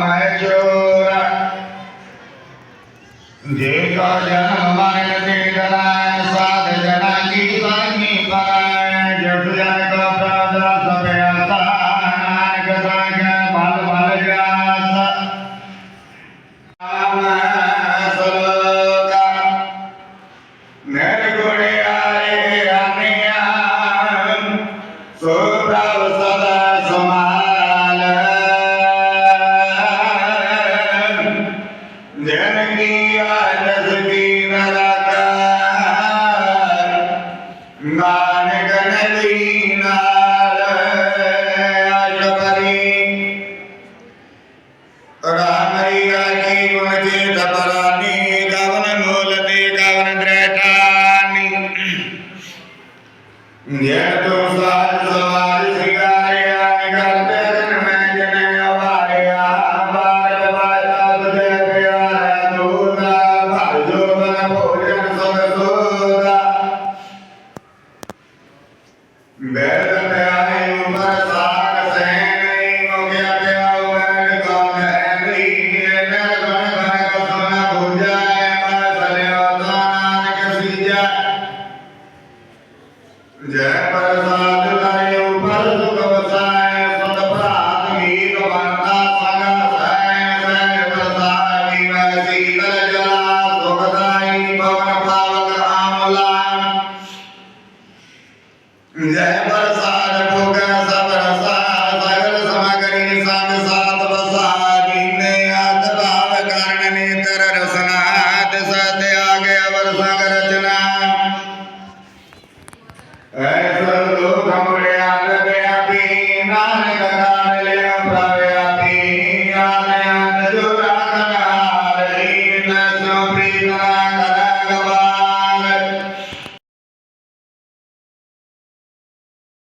मचोर देखो जन्म मरण के डरा साध जना की संगी पर जब जन को प्रादा सब आसान गदा के भल भल जास राम सलोका। मेरे गुणे आए अन्याम सो తపరాన్ని కవన మూలతి కవన ద్రేటాన్ని జ్ఞానతో సాధ ਜੈ ਪਰਸਾ